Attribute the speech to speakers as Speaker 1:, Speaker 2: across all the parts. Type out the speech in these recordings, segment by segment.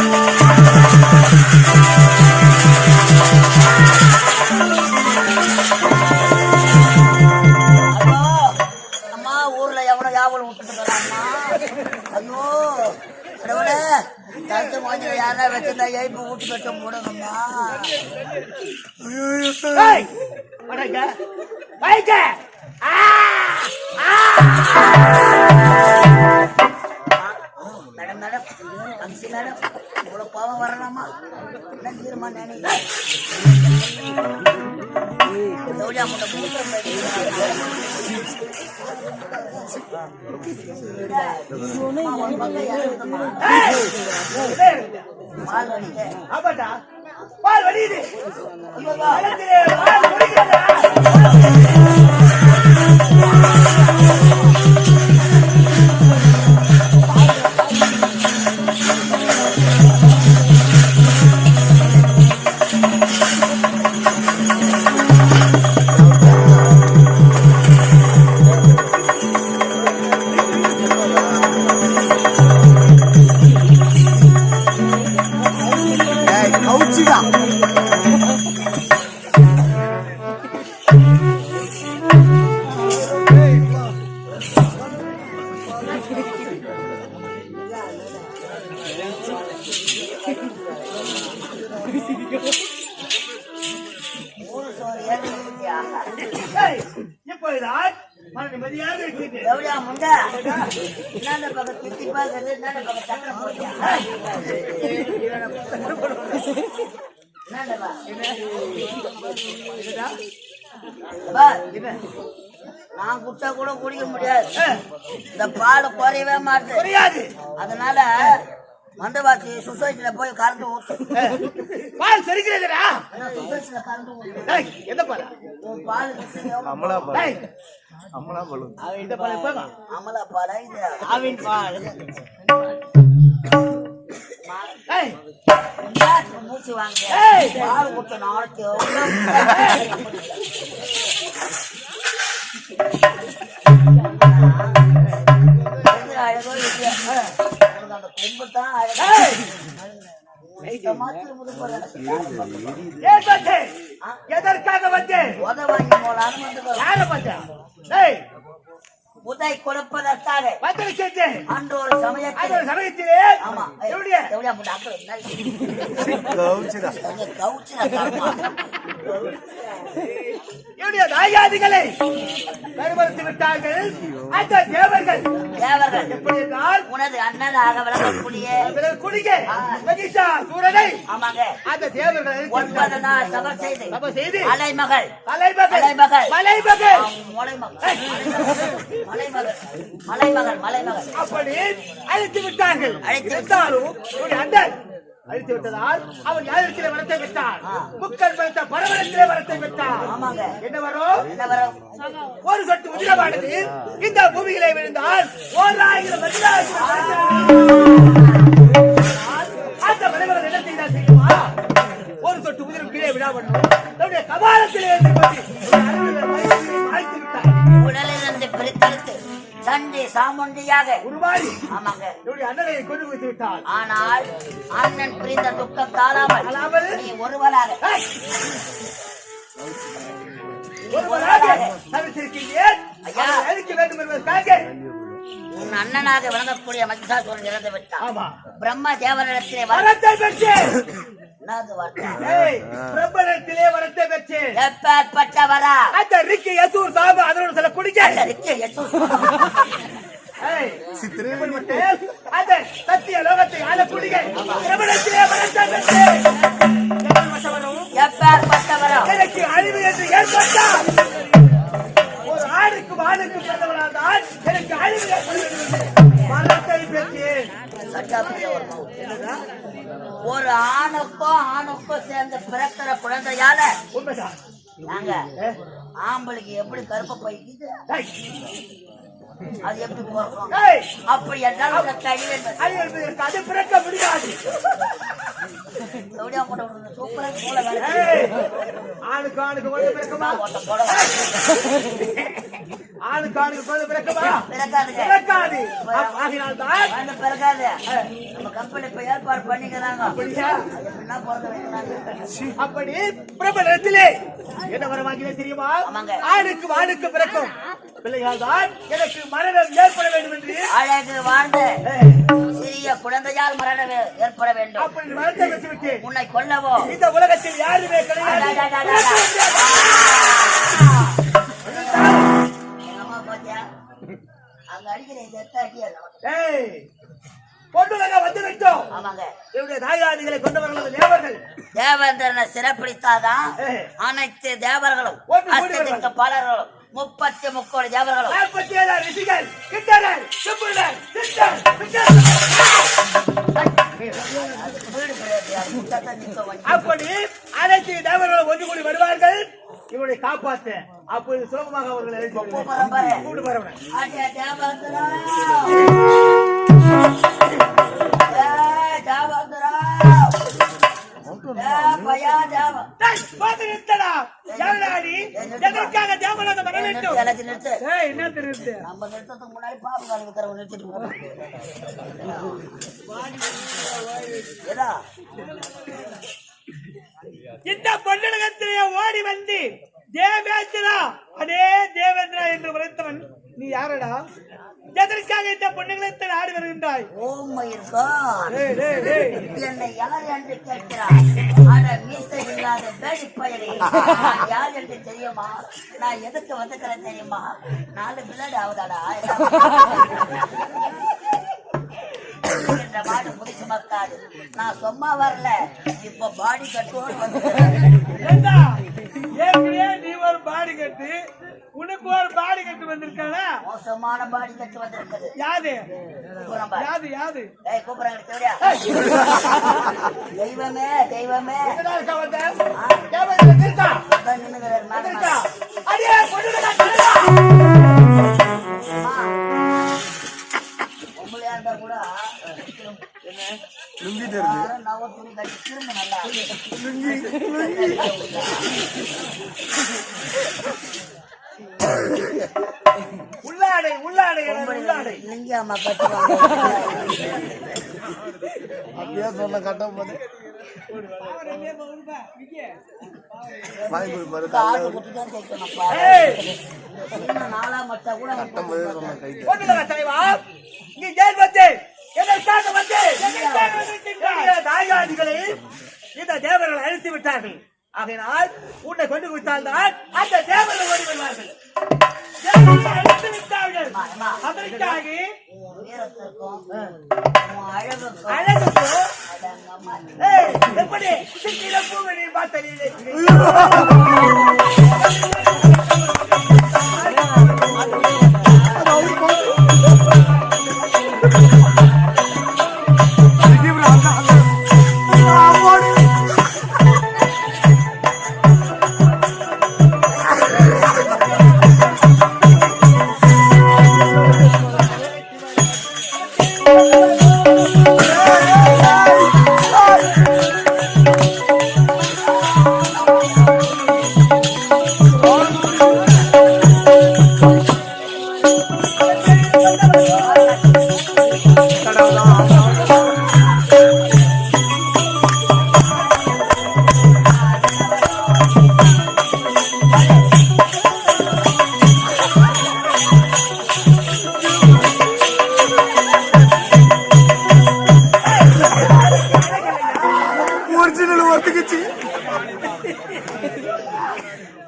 Speaker 1: ஐயோ, அம்மா
Speaker 2: வைக்க. ஆ!
Speaker 1: ஆ மேடம் மேடம் இவ்வளவு கோபம் வரலாமா? என்ன நினைக்கிறேன் பால்
Speaker 2: பால் வடியுது.
Speaker 1: நான் குட்டா கூட குடிக்க முடியாது. இந்த பால் குறையவே மாட்டேன்
Speaker 2: புரியாது
Speaker 1: அதனால மந்தவாசி சொசைட்டில போய் கரண்ட் ஊத்து.
Speaker 2: பால் செரிக்கிறதுடா.
Speaker 1: சொசைட்டில கரண்ட் ஊத்து.
Speaker 2: ஏய், எந்த பாலா?
Speaker 1: பால்
Speaker 3: அமலா பலு.
Speaker 2: இந்த பாலை போங்க
Speaker 1: அமலா பாலா இது
Speaker 2: ஆவின் பால். ஏய்,
Speaker 1: எல்லாத்துக்கும் மூச்சு வாங்க நாளைக்கு அழகோ இல்லையோ, அந்த கொம்பு தான் அழகா?
Speaker 2: எதற்காக
Speaker 1: போலான்னு வந்து
Speaker 2: யார பார்த்தேன்
Speaker 1: உதை கொடுப்பதற்காக. அன்று ஒரு சமயத்தில். ஆமா.
Speaker 2: எப்படியா?
Speaker 1: அமௌண்ட் அப்புறம் என்ன
Speaker 3: கவுச்சுடா.
Speaker 2: என்னுடைய தாயாதிகளை கருமறுத்து விட்டார்கள். அந்த தேவர்கள்
Speaker 1: தேவர்கள்
Speaker 2: எப்படி என்றால்
Speaker 1: உனது விளங்கக்கூடிய
Speaker 2: பிறகு குடிக்க மகிஷா சூரனை
Speaker 1: ஆமாங்க.
Speaker 2: அந்த தேவர்கள்
Speaker 1: ஒன்பது நாள் சபர் செய்து
Speaker 2: சபை செய்து
Speaker 1: அலைமகள்
Speaker 2: மலைமகள்
Speaker 1: மலைமகள்.
Speaker 2: மலைமகள்.
Speaker 1: மலைமகள். மலைமகள். மலைமகள்
Speaker 2: அப்படி அழைத்து விட்டார்கள்.
Speaker 1: அழைத்து
Speaker 2: என்னுடைய அண்ணன் அழைத்து விட்டதால் அவன் யாரிடத்திலே வரத்தை
Speaker 1: ஆ.
Speaker 2: முக்கன் படுத்த பரவலத்திலே வரத்தை
Speaker 1: ஆமாங்க.
Speaker 2: என்ன வரும்? ஒரு சொட்டு உதிரமானது இந்த பூமியிலே விழுந்தால் ஓராயிரம் வருடாயிரம் அந்த மனிதர்கள் என்ன ஒரு சொட்டு உதிரம் கீழே விடாமட்டும் தன்னுடைய கபாலத்திலே மாய்த்து விட்டார்.
Speaker 1: பிரித்தெடுத்து தந்தி சாமுண்டியாக.
Speaker 2: உருவாடி
Speaker 1: ஆமாங்க.
Speaker 2: அண்ணனை கொண்டு வைத்து விட்டார்.
Speaker 1: ஆனால் அண்ணன் புரிந்த துக்கம் தாழாமல்? நீ ஒருவனாக.
Speaker 2: அழிக்க வேண்டும் என்பதற்காக
Speaker 1: உன் அண்ணனாக விளங்கக்கூடிய மகிஷாசுரன் இறந்து விட்டான்
Speaker 2: ஆமா.
Speaker 1: பிரம்ம தேவனிடத்திலே வர
Speaker 2: வரத்தை பெற்றேன்.
Speaker 1: என்னது வார்த்தை
Speaker 2: பிரம்மனிடத்திலே வரத்தை அந்த ரிக்கி யசூர் சாபு அதனோட சில குடிக்க.
Speaker 1: எசு.
Speaker 2: ஏய், இப்படிப்பட்ட அந்த சத்திய லோகத்தை ஆள குடிக்க. பிரம்மனிடத்திலே வரத்தை எப்படிப்பட்டவனும்
Speaker 1: எப்பேற்பட்டவரா?
Speaker 2: எனக்கு அழிவு என்று ஏற்பட்டால் ஒரு ஆணுக்கும் ஆணுக்கும் பிறந்தவனால் தான் எனக்கு அழிவு ஏற்படுகிறது. பெற்றேன்
Speaker 1: ஒரு ஆணுக்கும் ஆணுக்கும் சேர்ந்து பிறக்கிற குழந்தையால நாங்க ஆம்பளைக்கு எப்படி கருப்ப பைக்குது அது எப்படி பிறக்கும்? அப்படி என்றால்
Speaker 2: அது பிறக்க முடியாது.
Speaker 1: சூப்பரா மூளை வேலை.
Speaker 2: ஆணுக்கு ஆணுக்கு பிறக்குமா?
Speaker 1: நான் ஒருத்தன்
Speaker 2: ஆணுக்கு அவனுக்கு குழந்தை பிறக்குமா? பிறக்காது. ஆகினால் தான்
Speaker 1: குழந்தை பிறக்காது. நம்ம கம்பெனி இப்ப ஏற்பாடு பண்ணிக்கிறாங்க.
Speaker 2: அப்படியா? அப்படி பிரபலத்திலே. என்ன வரவாகிறே தெரியுமா. ஆணுக்கு வானுக்கு பிறக்கும். பிள்ளையால் தான் எனக்கு மரணம் ஏற்பட வேண்டும் என்று.
Speaker 1: அழகு வாழ்ந்து சிறிய குழந்தையால் மரணம் ஏற்பட வேண்டும்.
Speaker 2: அப்படி மரணத்தை வச்சுவிட்டு
Speaker 1: உன்னை கொல்லவோ?
Speaker 2: இந்த உலகத்தில் யாருமே கிடையாது.
Speaker 1: தேவேந்திரனை சிறப்பிடித்தாதான். அனைத்து தேவர்களும் பலர்களும் முப்பத்தி முக்கோடி தேவர்களும்.
Speaker 2: அப்படி அனைத்து தேவர்களும் ஒன்று கூடி வருவார்கள். இவனை காப்பாற்ற அப்போது சுலபமாக அவர்கள் எழுதி
Speaker 1: கூப்பிடுறேன்
Speaker 2: இந்த பொன்னடகத்திலே ஓடி வந்து தேவேந்திரா அடே தேவேந்திரா என்று உரைத்தவன் நீ யாரடா? எதற்காக இந்த பொன்னுகளத்தில் ஆடி வருகின்றாய்? டேய்.
Speaker 1: என்னை யார் என்று கேட்கிறார்? ஆனா மீசை இல்லாத பேடி நான் யார் என்று தெரியுமா? நான் எதுக்கு வந்துக்கிறேன் தெரியுமா? நாலு பிள்ளைடு ஆகுதாடா? என்ற பாடி முடிச்சு மக்காது நான் சும்மா வரல. இப்ப பாடி கட்டோடு வந்து
Speaker 2: ஏற்கனவே நீ ஒரு பாடி கட்டு உனக்கு ஒரு பாடி கட்டு வந்திருக்கானா?
Speaker 1: மோசமான பாடி கட்டு வந்திருக்குது.
Speaker 2: யாது. யாது யாது
Speaker 1: ஏய் கூப்பிடுறாங்க தேவையா தெய்வமே தெய்வமே.
Speaker 2: எங்கடா இருக்கா வந்த தேவேந்திரா இருக்கா
Speaker 1: அதான் நின்னுகிறாரு மேல
Speaker 2: இருக்கா
Speaker 1: மேல.
Speaker 2: அடே பொன்னுகளா தலைவா
Speaker 1: அம்மா, பொம்பளையா இருந்தா கூட
Speaker 3: லுங்கி தெரியுது
Speaker 1: திரும்ப நல்லா
Speaker 2: உள்ளாடை உள்ளாடை உள்ளாடை
Speaker 1: லிங்கி அம்மா கட்டுவாங்க
Speaker 3: அப்படியே சொன்ன கட்டம் போது
Speaker 1: நாளா மட்டா கூட
Speaker 3: கட்டம் போதே சொன்ன கைது
Speaker 2: எதற்காக வந்து? தாயாதிகளை இந்த தேவர்கள் அழித்து விட்டார்கள். ஆகையினால் உன்னை கொண்டு விட்டால் தான் அந்த தேவர்கள் ஓடி வருவார்கள். விட்டார்கள்.
Speaker 1: அம்மா.
Speaker 2: அதற்காக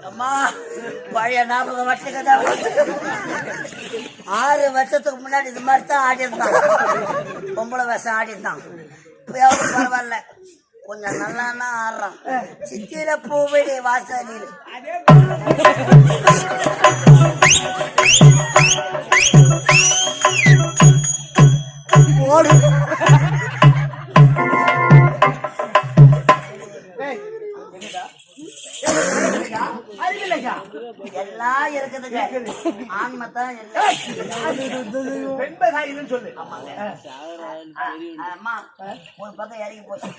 Speaker 1: அம்மா பழைய நாற்பது வருஷத்துக்கு தான் ஆறு வருஷத்துக்கு முன்னாடி இது மாதிரி தான் ஆடிருந்தான் பொம்பளை வருஷம் ஆடிருந்தான் இப்போ பரவாயில்ல. கொஞ்சம் நல்லான்னா ஆடுறான். சித்திர பூவெளி வாசலில்
Speaker 2: அறிவில்லையா
Speaker 1: எல்லாம் இருக்கு இருக்குதுங்க தான்
Speaker 4: சொல்லு.
Speaker 1: அம்மா ஒரு பக்கம் இறங்கி போச்சு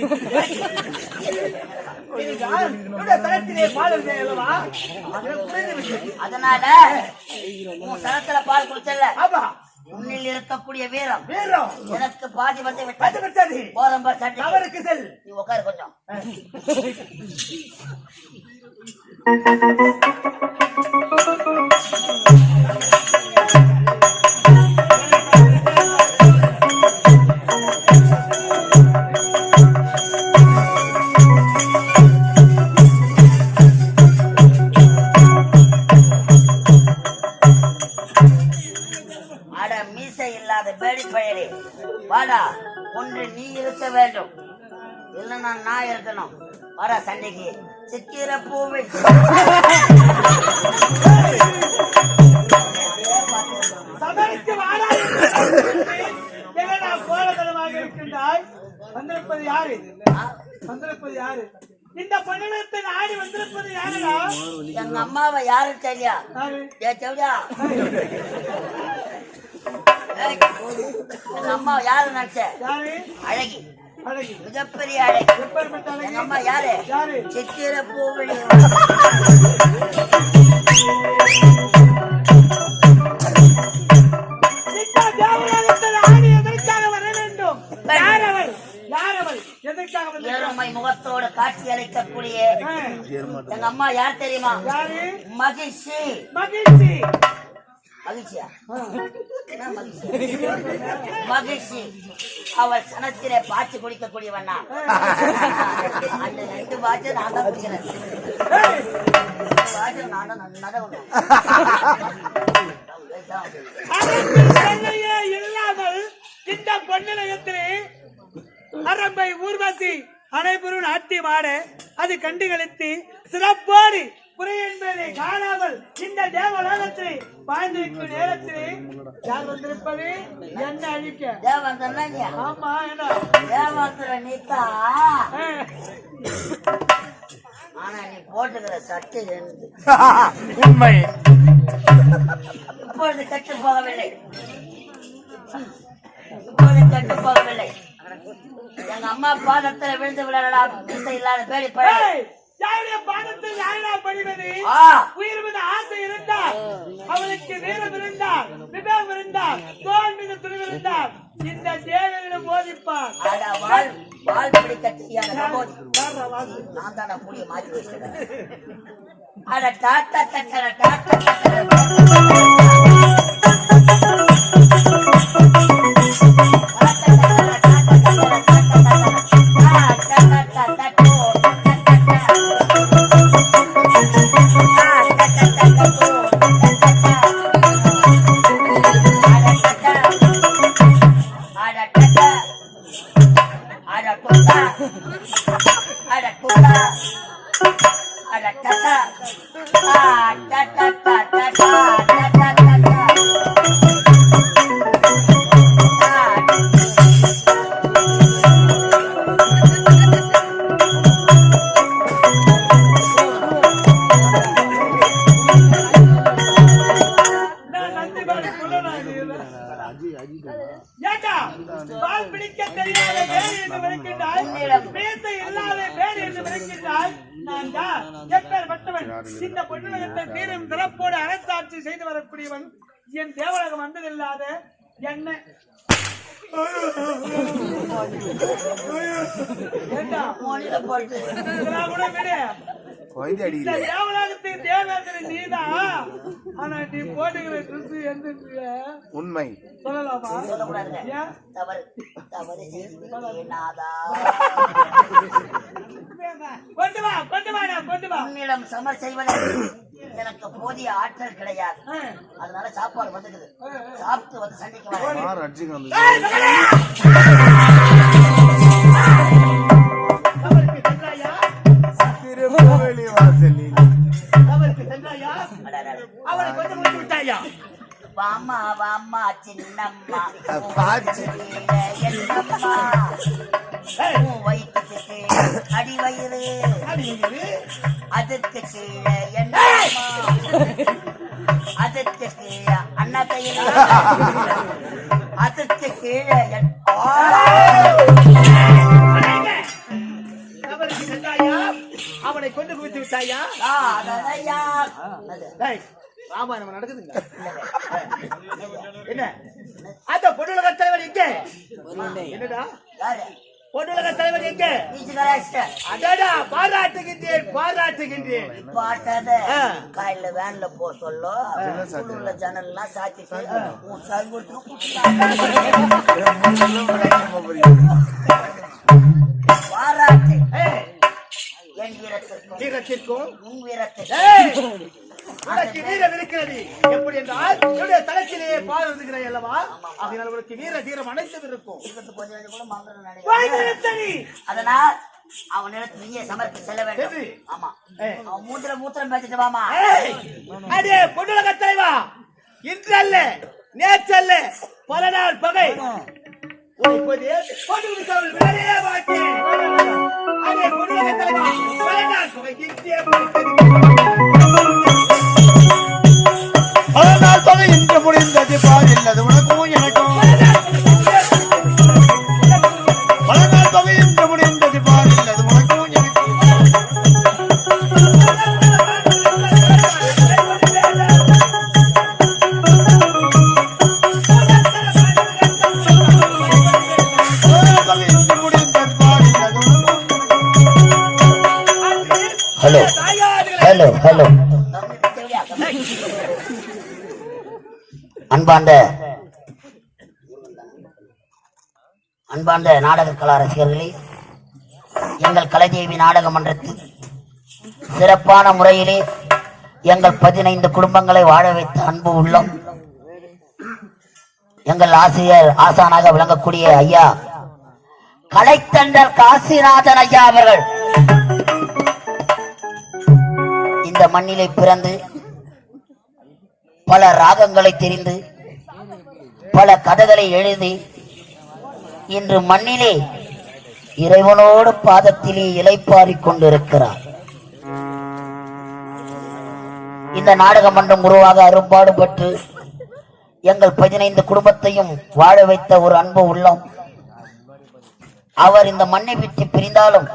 Speaker 1: அதனால உன் சரத்துல பால் குடிச்சல
Speaker 4: ஆமா.
Speaker 1: உன்னில் இருக்கக்கூடிய வீரம்.
Speaker 4: வீரம்.
Speaker 1: எனக்கு பாதி வந்து விட்டது. போறம்ப சட்டை
Speaker 4: தவறுக்கு செல்.
Speaker 1: நீ உட்காரு கொஞ்சம். வாடா ஒன்று நீ இருக்க வேண்டும். இல்லைன்னா நான் இருக்கணும். வர சண்டைக்கு. சித்திர பூவை
Speaker 4: சபைக்கு வாடா என்னடா கோலதனமாக இருக்கின்றாய் வந்திருப்பது யாரு வந்திருப்பது யாரு இந்த பட்டணத்தை நாடி வந்திருப்பது யாருடா
Speaker 1: எங்க அம்மாவை யாரு தெரியா
Speaker 4: யாரு
Speaker 1: ஏ செவிடா ஏய், எங்க அம்மா யாரு நினைச்ச
Speaker 4: யாரு
Speaker 1: அழகி
Speaker 4: அழகி
Speaker 1: மிகப்பெரிய அழகி.
Speaker 4: எப்பேற்பட்ட அழகி?
Speaker 1: அம்மா யாரு?
Speaker 4: யாரு?
Speaker 1: சித்திர பூவழி முகத்தோடு காட்சி அளிக்கக்கூடிய எங்க அம்மா யார் தெரியுமா? மகிழ்ச்சி.
Speaker 4: மகிழ்ச்சி.
Speaker 1: மகிழ்ச்சியா? மகிழ்ச்சி மகிழ்ச்சி. அவள் சனத்திலே பாய்ச்சி குடிக்கக்கூடியவண்ணா அந்த ரெண்டு பாய்ச்சல் நான் தான் குடிக்கிறேன் பாய்ச்சல் நான் தான் நல்லா
Speaker 4: இல்லாமல் இந்த பொன்னிலையத்திலே அரம்பை ஊர்வசி அனைவரும் நாட்டியம் ஆட அது கண்டுகளித்து சிறப்போடு குறை என்பதை காணாமல் இந்த தேவலோகத்தில் வாழ்ந்திருக்கும் நேரத்திலே யார் வந்திருப்பது? என்ன அழிக்க.
Speaker 1: தேவந்தன்னா நீ
Speaker 4: ஆமா என்ன?
Speaker 1: தேவந்திர நீத்தா ஆனா நீ போட்டுக்கிற சட்டை இருந்து
Speaker 5: உண்மை.
Speaker 1: இப்பொழுது கெட்டு போகவில்லை. இப்பொழுது கெட்டு போகவில்லை. எங்க அம்மா பாதத்துல விழுந்து விடலாம் இல்லாத பேடி
Speaker 4: ஏய், யாருடைய பாதத்தில் யாரா பணிவது? உயிர் மீது ஆசை இருந்தால் அவளுக்கு வீரம் இருந்தால் விவேகம் இருந்தால் தோல் மீது துணிவு இருந்தால் இந்த தேவையிடம் போதிப்பார்.
Speaker 1: வால் பிடிக்க தெரியாத? நான் தானே மாற்றி வச்சிருக்கேன். அட டாட்டா தட்டர டாட்டா
Speaker 4: தீரும் சிறப்போடு அரசாட்சி செய்து வரக்கூடியவன் என் தேவலகம் வந்ததில்லாத என்ன?
Speaker 5: உண்மை.
Speaker 4: கொண்டு வா கொண்டு வாடா கொண்டு வா.
Speaker 1: சமர் செய்வதற்கு எனக்கு போதிய ஆற்றல் கிடையாது. அதனால சாப்பாடு வந்துக்குது. சாப்பிட்டு வந்து சண்டைக்கு
Speaker 4: அவருக்கு சென்றாயா?
Speaker 5: வாசலில்
Speaker 4: அவருக்கு விட்டாயா?
Speaker 1: வாம்மா வாம்மா சின்னம்மா.
Speaker 5: பாச்சி.
Speaker 1: என்னம்மா? உன் வயிற்றுக்கு அடி வயிறு? அதுக்கு கீழே என்னம்மா அதுக்கு கீழே அண்ணா கையில் அதுக்கு கீழே என்
Speaker 2: அவனை கொண்டு குவித்து விட்டாயா? ராமாயணம் நடக்குதுங்க. என்ன? அந்த பொண்ணுலக தலைவர் எங்க? என்னடா? பொண்ணுலக தலைவர் எங்க. அடடா பாராட்டுகின்றேன் பாராட்டுகின்றேன்.
Speaker 1: பாட்டாத
Speaker 2: ஆ.
Speaker 1: காலையில வேன்ல போ சொல்லோ. உள்ள ஜன்னல் எல்லாம் சாத்திட்டு உன் கூட்டிட்டு பாராட்டு. என் வீரத்திற்கும் உன் வீரத்திற்கும்.
Speaker 2: உனக்கு வீரம் இருக்கிறது. எப்படி என்றால் என்னுடைய தளத்திலேயே பால் இருக்கிறாய் அல்லவா? அதனால் உனக்கு வீர தீரம் அனைத்தும் இருக்கும்.
Speaker 1: அதனால் அவனிடத்து நீயே சமர்ப்பி செல்ல வேண்டும். ஆமா. அவன் மூத்திர மூத்திரம் பேசிட்டு வாமா
Speaker 2: ஏய், அடே பொண்ணுலக தலைவா. இன்று அல்ல நேற்று அல்ல பல நாள் பகை. மாட்டேன். பொண்ணுலக தலைவா. பல நாள் பகை. இன்றே
Speaker 3: பல இன்று முடிந்தது பாரில் அது உனக்கும் எனக்கும். பல நாள் தொகை இன்று முடிந்தது பாரில் அது உனக்கும் எனக்கும். பல இன்று முடிந்தது பாரில் அது உனக்கும் எனக்கும்.
Speaker 4: ஹலோ. Hello hello. அன்பாண்ட அன்பார்ந்த நாடக கலா ரசிகர்களே எங்கள் கலைதேவி நாடக மன்றத்தில் சிறப்பான முறையிலே எங்கள் பதினைந்து குடும்பங்களை வாழ வைத்த அன்பு உள்ளம் எங்கள் ஆசிரியர் ஆசானாக விளங்கக்கூடிய ஐயா கலைத்தண்டல் காசிநாதன் ஐயா அவர்கள் இந்த மண்ணிலே பிறந்து பல ராகங்களை தெரிந்து பல கதைகளை எழுதி இன்று மண்ணிலே இறைவனோடு பாதத்திலே இலைப்பாரி கொண்டிருக்கிறார். இந்த நாடக மன்றம் உருவாக அரும்பாடுபட்டு எங்கள் பதினைந்து குடும்பத்தையும் வாழ வைத்த ஒரு அன்பு உள்ளம். அவர் இந்த மண்ணை விட்டு பிரிந்தாலும்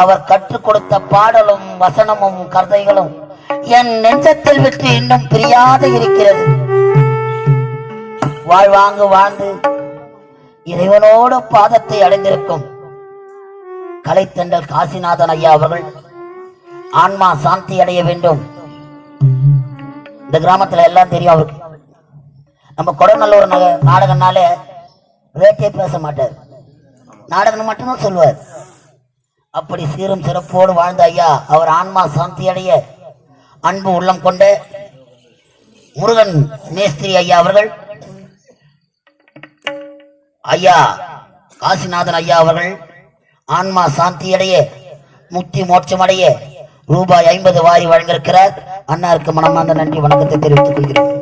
Speaker 4: அவர் கற்றுக் கொடுத்த பாடலும் வசனமும் கதைகளும் என் நெஞ்சத்தில் விட்டு இன்னும் பிரியாது இருக்கிறது. வாழ்வாங்கு வாழ்ந்து. இறைவனோடு பாதத்தை அடைந்திருக்கும் கலைத்தண்டல் காசிநாதன் ஐயா அவர்கள் ஆன்மா சாந்தி அடைய வேண்டும். இந்த கிராமத்துல எல்லாம் தெரியும் அவருக்கு. நம்ம கொடநல்லூர் நக- நாடகம்னாலே வேட்டையே பேச மாட்டார். நாடகம் மட்டும்தான் சொல்லுவார். அப்படி சீரும் சிறப்போடு வாழ்ந்த ஐயா அவர் ஆன்மா சாந்தி அடைய அன்பு உள்ளம் கொண்ட முருகன் மேஸ்திரி ஐயா அவர்கள் ஐயா காசிநாதன் ஐயா அவர்கள் ஆன்மா சாந்தி அடைய முக்தி மோட்சமடைய ரூபாய் ஐம்பது வாரி வழங்கியிருக்கிறார். அண்ணாருக்கு மனமார்ந்த நன்றி வணக்கத்தை தெரிவித்துக் கொள்கிறேன்.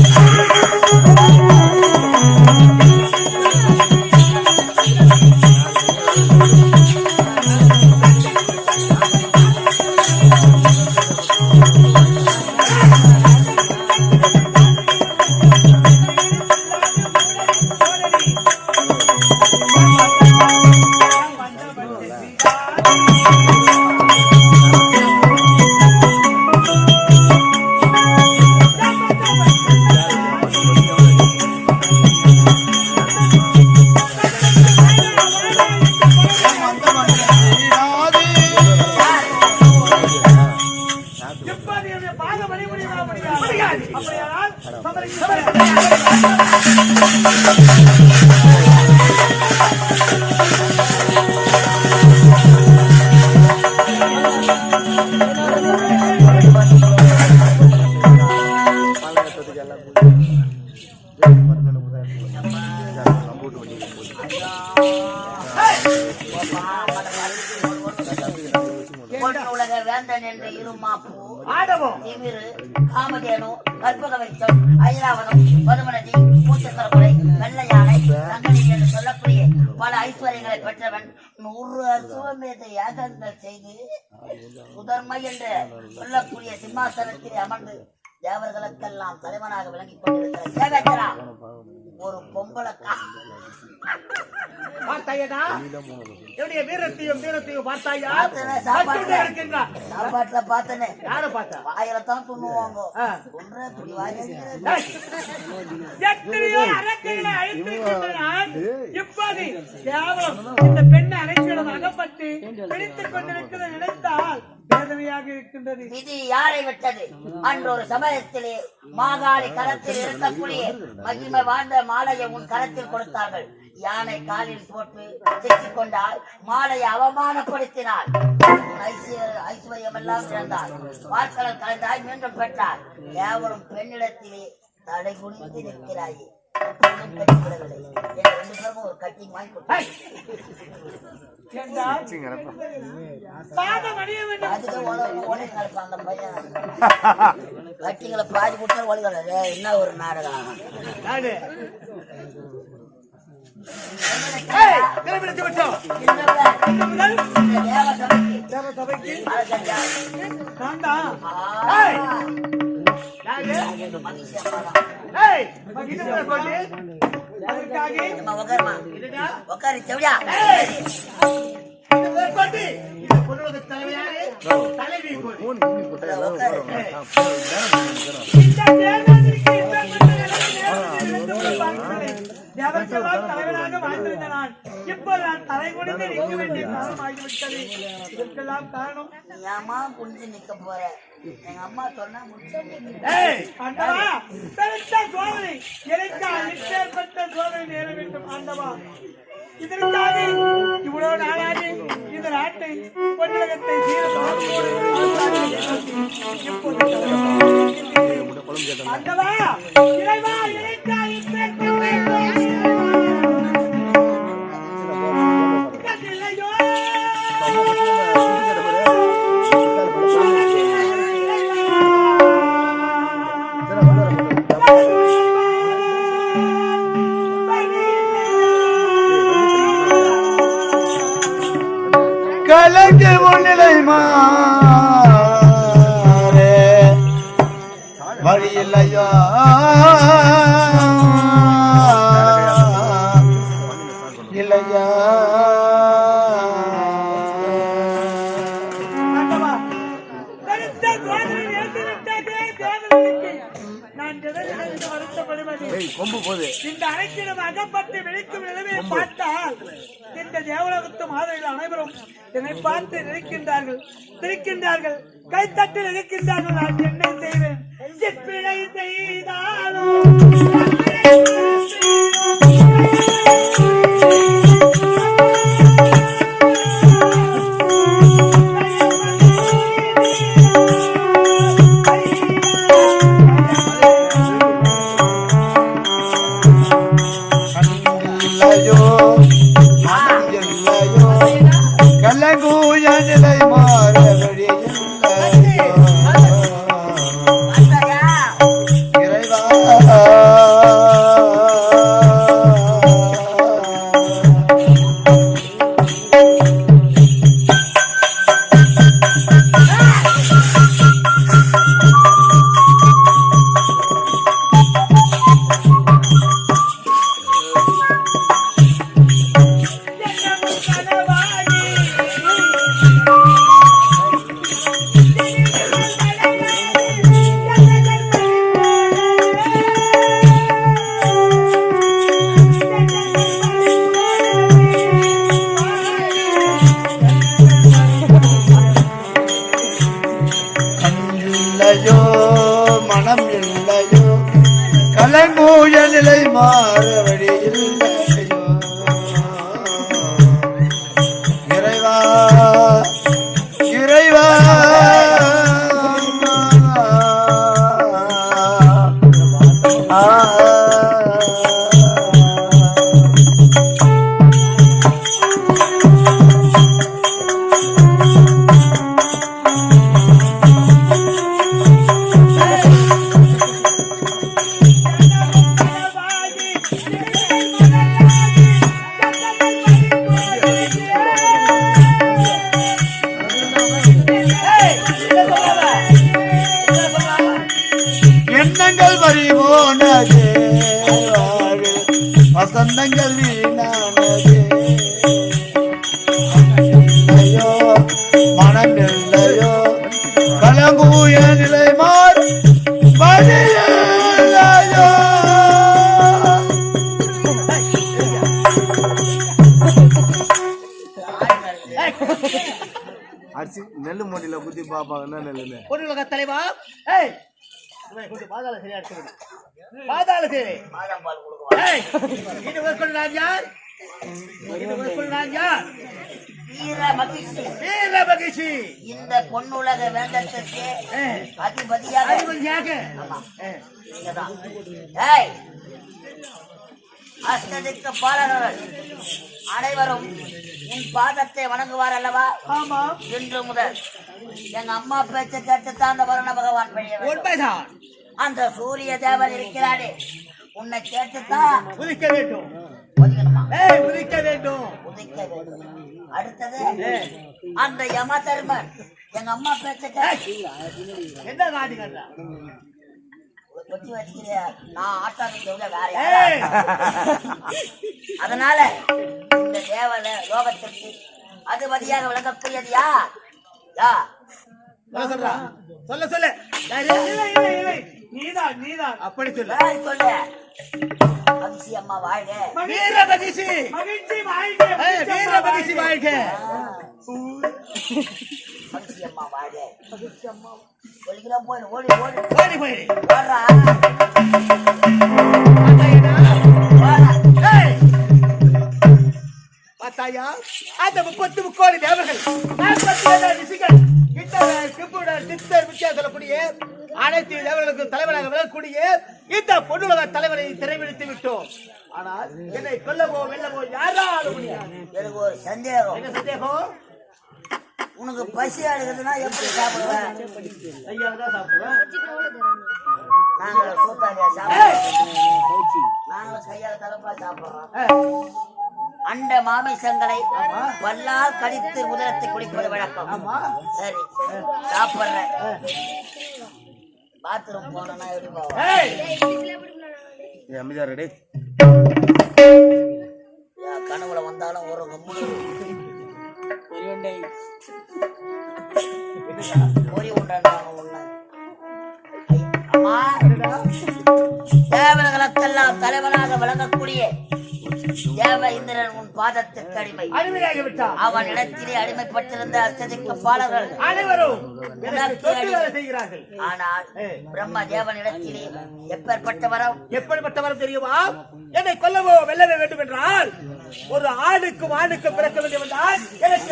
Speaker 1: சமரம் சொல்லக்கூடிய சிம்மாசனத்தில் அமர்ந்து தேவர்களுக்கெல்லாம் தலைவனாக விளங்கிக் கொண்டிருக்கிற தேவேந்திரா ஒரு பொம்பளக்கா.
Speaker 4: பார்த்தாயடா? என்னுடைய வீரத்தையும் வீரத்தையும் பார்த்தாயா?
Speaker 1: பார்த்தேனே, சாப்பாட்டுல. பார்த்தனே.
Speaker 4: யாரை பார்த்தா?
Speaker 1: வாயிலத்தான் துண்ணுவாங்க. ஒன்றே
Speaker 4: அழித்திருக்கின்றனர். இப்போது கேவலம் இந்த பெண்ணை அரைச்சிடம் அகப்பட்டு பிடித்துக் கொண்டிருக்கிறது நினைத்தால் வேதனையாக இருக்கின்றது.
Speaker 1: இது யாரை விட்டது? அன்று ஒரு சமயத்திலே மாகாளி கரத்தில் இருக்கக்கூடிய மகிமை வாழ்ந்த மாலையை உன் கரத்தில் கொடுத்தார்கள். யானை காலில் போட்டு சிக்கிக் கொண்டால் மாலையை அவமானப்படுத்தினார் ஐஸ்வர்யம் எல்லாம் இழந்தார் வார்க்கடல் கலந்தாய் மீண்டும் பெற்றார் கேவலம் பெண்ணிடத்திலே தடை குடித்து நிற்கிறாயே. கட்டிங்களை பாதி கொடுத்தா வராது என்ன ஒரு நாடகம்? தேவ சபைக்கு
Speaker 4: தலைவர் இப்போது நான் தலை குனிந்து நிற்க வேண்டிய காலம் ஆகிவிட்டது. இதற்கெல்லாம் காரணம்?
Speaker 1: நீ ஏம்மா குனிஞ்சு நிக்க போற. எங்க அம்மா சொன்னா
Speaker 4: ஆண்டவா, பெருத்த சோதனை. எனக்கா இப்பேற்பட்ட சோதனை நேர வேண்டும் ஆண்டவா. இதற்காக இவ்வளவு நாளாக இந்த நாட்டை பொன்னகத்தை ஆண்டவா என்னை பார்த்து நிற்கின்றார்கள் சிரிக்கின்றார்கள் கைத்தட்டில் இருக்கின்றார்கள் நான் என்ன செய்வேன்? பிழை செய்தாலும்
Speaker 2: யார்
Speaker 1: வீர மகிழ்ச்சி
Speaker 2: வீர மகிழ்ச்சி
Speaker 1: இந்த பொன்னுலக வேந்தத்திற்கு அதிபதியாக
Speaker 2: அதிபதியாக.
Speaker 1: பாலகர்கள் அனைவரும் உன் பாதத்தை வணங்குவார் அல்லவா?
Speaker 2: ஆமா.
Speaker 1: இன்று முதல் எங்க அம்மா பேச்சை கேட்டுத்தான் அந்த வருண பகவான் பெரிய அந்த சூரிய தேவன் இருக்கிறானே உன்னை கேட்டுத்தான்
Speaker 2: உதிக்க வேண்டும். உதிக்க வேண்டும்.
Speaker 1: உதிக்க வேண்டும். அடுத்தது அந்த யம தர்மன் எங்க அம்மா பேச்சை கேட்டு
Speaker 2: என்ன காட்டி கண்டா
Speaker 1: கொச்சி வச்சுக்கிறியா? நான் ஆட்டாமிக்க விட வேற. அதனால இந்த தேவல லோகத்திற்கு அதிபதியாக விளங்கக்கூடியது யார்? யா.
Speaker 2: சொல்ல சொல்ல. சொல்ல. நீதான் நீதான். அப்படி சொல்ல
Speaker 1: சொல்லு. மகிழ்ச்சி அம்மா வாழ்க.
Speaker 2: வீர மகிழ்ச்சி மகிழ்ச்சி வாழ்க. வீர மகிழ்ச்சி வாழ்க.
Speaker 1: மகிழ்ச்சி அம்மா. வாழ்க சொல்லிக்கிறோம் போய் ஓடி ஓடி.
Speaker 2: ஓடி. பார்த்தாயா? அந்த முப்பத்து முக்கோடி தேவர்கள். நாற்பத்தி ரிஷிகள் சித்தர் சொல்லக்கூடிய அனைத்து தேவர்களுக்கும் தலைவராக விளங்கக்கூடிய இந்த பொன்னுலக தலைவரை திரைவிடுத்து விட்டோம். ஆனால் என்னை கொல்லவோ வெல்லவோ யாராலும்
Speaker 1: எனக்கு ஒரு சந்தேகம்.
Speaker 2: என்ன சந்தேகம்?
Speaker 1: உனக்கு பசி அழுகுதுன்னா எப்படி சாப்பிடுவேன்
Speaker 2: ஐயா தான் சாப்பிடுவேன்.
Speaker 1: நாங்க சூத்தாடியா சாப்பிடுவோம். நாங்க கையால தலப்பா சாப்பிடுறோம். அண்ட மாமிசங்களை பல்லால் கடித்து உதரத்தை குடிப்பது வழக்கம்.
Speaker 2: ஆமா.
Speaker 1: சரி சாப்பிடுறேன். பாத்ரூம் போனா
Speaker 2: ஏய்,
Speaker 5: அமைதியா ரெடி
Speaker 1: கனவுல வந்தாலும் ஒரு பொறி உண்டாங்க ஒண்ணு அம்மா தேவர்களுக்கெல்லாம் தலைவனாக விளங்கக்கூடிய தேவ இந்திரன் பாதத்திற்கு அடிமை
Speaker 2: அடிமையாகி விட்டான்
Speaker 1: அவன் இடத்திலே அடிமைப்பட்டிருந்த பாலர்கள்
Speaker 2: அனைவரும்
Speaker 1: ஆனால் பிரம்ம தேவனிடத்திலே எப்பேற்பட்ட வரம்
Speaker 2: எப்படிப்பட்டவர் தெரியுமா? என்னை கொல்லவோ வெல்லவே வேண்டும் என்றால் ஒரு ஆணுக்கும் ஆணுக்கும் பிறக்க வேண்டும் என்றால் எனக்கு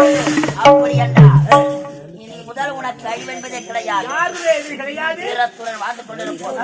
Speaker 2: செய்யும்.
Speaker 1: அப்படி என்றால் முதல் உனக்கு கிடையாது.
Speaker 2: யாருமே எதிரி கிடையாது.
Speaker 1: வீரத்துடன் வாழ்ந்து கொண்டிருப்போம்.